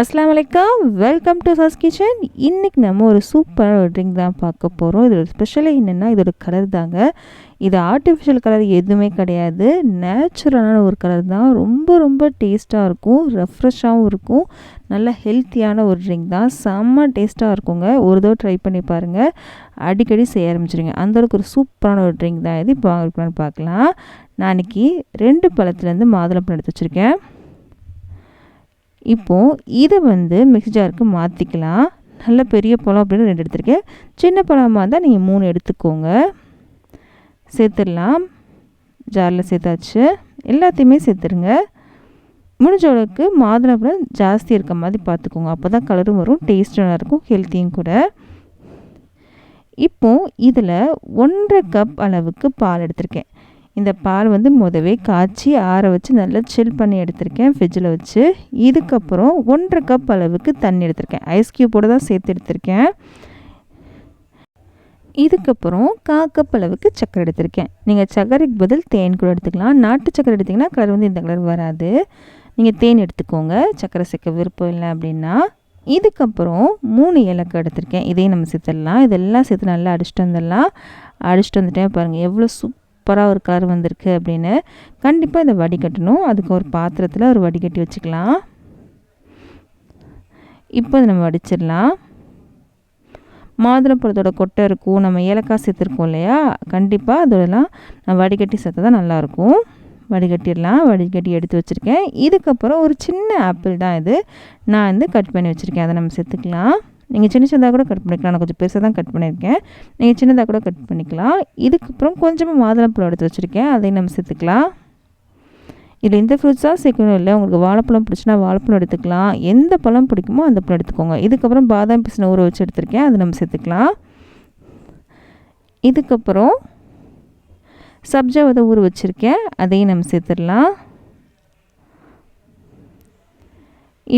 அஸ்லாம் வலைக்கம். Welcome to சஸ் kitchen இன்றைக்கி நம்ம ஒரு சூப்பரான ஒரு ட்ரிங்க் தான் பார்க்க போகிறோம் இதோட ஸ்பெஷலே என்னென்னா இதோட கலர் தாங்க. இது ஆர்டிஃபிஷியல் கலர் எதுவுமே கிடையாது. நேச்சுரலான ஒரு கலர் தான். ரொம்ப ரொம்ப டேஸ்ட்டாக இருக்கும். ரெஃப்ரெஷ்ஷாகவும் இருக்கும். நல்ல ஹெல்த்தியான ஒரு ட்ரிங்க் தான். செம்ம டேஸ்ட்டாக இருக்குங்க. ஒரு தடவை ட்ரை பண்ணி பாருங்கள் அடிக்கடி செய்ய ஆரம்பிச்சிருங்க. அந்தளவுக்கு ஒரு சூப்பரான ஒரு ட்ரிங்க் தான் இது. இப்போ வாங்கிக்கலான்னு பார்க்கலாம். நான் இன்றைக்கி ரெண்டு பழத்துலேருந்து மாதுளம்பழம் எடுத்து வச்சுருக்கேன். இப்போது இதை வந்து மிக்ஸ் ஜாருக்கு மாற்றிக்கலாம் நல்ல பெரிய பழம் அப்படின்னு ரெண்டு எடுத்துருக்கேன். சின்ன பழமாக இருந்தால் நீங்கள் மூணு எடுத்துக்கோங்க. சேர்த்துடலாம். ஜாரில் சேர்த்தாச்சு. எல்லாத்தையுமே சேர்த்துருங்க முடிஞ்ச அளவுக்கு மாதுளம்பழம் ஜாஸ்தி இருக்க மாதிரி பார்த்துக்கோங்க. அப்போ தான் கலரும் வரும் டேஸ்ட்டும் இருக்கும் ஹெல்த்தியும் கூட. இப்போது இதில் ஒன்றரை கப் அளவுக்கு பால் எடுத்திருக்கேன். இந்த பால் வந்து முதவே காய்ச்சி ஆற வச்சு நல்லா சில் பண்ணி எடுத்திருக்கேன் ஃப்ரிட்ஜில் வச்சு. இதுக்கப்புறம் ஒன்றரை கப் அளவுக்கு தண்ணி எடுத்திருக்கேன். ஐஸ் க்யூப்போடு தான் சேர்த்து எடுத்திருக்கேன். இதுக்கப்புறம் கா கப் அளவுக்கு சக்கரை எடுத்திருக்கேன். நீங்கள் சக்கரைக்கு பதில் தேன் கூட எடுத்துக்கலாம். நாட்டு சக்கரை எடுத்திங்கன்னா கலர் வந்து இந்த கலர் வராது. நீங்கள் தேன் எடுத்துக்கோங்க. சக்கரை சேர்க்க விருப்பம் இல்லை அப்படின்னா. இதுக்கப்புறம் மூணு ஏலக்காய் எடுத்திருக்கேன். இதையும் நம்ம சேர்த்துடலாம். இதெல்லாம் சேர்த்து நல்லா அடிச்சுட்டு வந்துடலாம். அடிச்சுட்டு வந்துட்டேன் பாருங்கள் எவ்வளோ சூப் சூப்பராக ஒரு கலர் வந்திருக்கு அப்படின்னு. கண்டிப்பாக இதை வடிகட்டணும். அதுக்கு ஒரு பாத்திரத்தில் ஒரு வடிகட்டி வச்சுக்கலாம். இப்போ இதை நம்ம வடிச்சிடலாம். மாதுளம்பழத்தோட கொட்டை இருக்கும். நம்ம ஏலக்காய் சேர்த்துருக்கோம் இல்லையா? கண்டிப்பாக அதோடலாம் நான் வடிகட்டி சேர்த்தா தான் நல்லாயிருக்கும் வடிகட்டிடலாம். வடிகட்டி எடுத்து வச்சுருக்கேன். இதுக்கப்புறம் ஒரு சின்ன ஆப்பிள் தான் இது. நான் வந்து கட் பண்ணி வச்சுருக்கேன். அதை நம்ம சேர்த்துக்கலாம். நீங்கள் சின்ன சின்னதாக கூட கட் பண்ணிக்கலாம். நான் கொஞ்சம் பெருசாக தான் கட் பண்ணியிருக்கேன். நீங்கள் சின்னதாக கூட கட் பண்ணிக்கலாம். இதுக்கப்புறம் கொஞ்சமாக மாதுளம்பழம் எடுத்து வச்சுருக்கேன். அதையும் நம்ம சேர்த்துக்கலாம். இதில் எந்த ஃப்ரூட்ஸாக சேர்க்கணும். இல்லை உங்களுக்கு வாழைப்பழம் பிடிச்சினா வாழைப்பழம் எடுத்துக்கலாம். எந்த பழம் பிடிக்குமோ அந்த பழம் எடுத்துக்கோங்க. இதுக்கப்புறம் பாதாம் பிசின ஊற வச்சு எடுத்திருக்கேன். அதை நம்ம சேர்த்துக்கலாம். இதுக்கப்புறம் சப்ஜா விதை ஊற வச்சுருக்கேன். அதையும் நம்ம சேர்த்துடலாம்.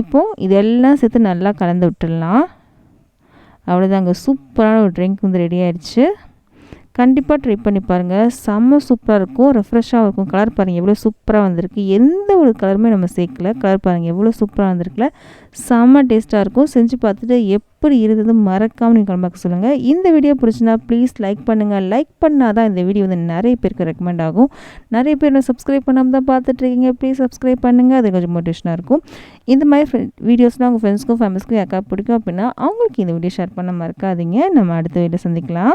இப்போது இதெல்லாம் சேர்த்து நல்லா கலந்து விட்டுடலாம். அவ்வளோதாங்க சூப்பரான ஒரு ட்ரிங்க் வந்து ரெடி ஆயிடுச்சு கண்டிப்பாக ட்ரை பண்ணி பாருங்கள் செம்ம சூப்பராக இருக்கும். ரெஃப்ரெஷ்ஷாக இருக்கும். கலர் பாருங்கள் எவ்வளோ சூப்பராக வந்திருக்கு. எந்த ஒரு கலருமே நம்ம சேர்க்கல. கலர் பாருங்கள் எவ்வளோ சூப்பராக வந்திருக்குல. செம்ம டேஸ்ட்டாக இருக்கும். செஞ்சு பார்த்துட்டு எப்படி இருந்தது மறக்காமல் நீங்கள் கிளம்பாக்க சொல்லுங்கள் இந்த வீடியோ பிடிச்சினா ப்ளீஸ் லைக் பண்ணுங்கள் லைக் பண்ணால் தான் இந்த வீடியோ வந்து நிறைய பேருக்கு ரெக்கமெண்ட் ஆகும். நிறைய பேர் நான் சப்ஸ்கிரைப் பண்ணாமல் தான் பார்த்துட்ருக்கீங்க ப்ளீஸ் சப்ஸ்கிரைப் பண்ணுங்கள் அது கொஞ்சம் மோட்டிவேஷனாக இருக்கும். இந்த மாதிரி ஃப்ரெண்ட் வீடியோஸ்லாம் உங்கள் ஃப்ரெண்ட்ஸ்க்கும் ஃபேமிலிஸ்க்கும் யாருக்கா பிடிக்கும் அப்படின்னா அவங்களுக்கு இந்த வீடியோ ஷேர் பண்ண மறக்காதீங்க. நம்ம அடுத்த வீடியோ சந்திக்கலாம்.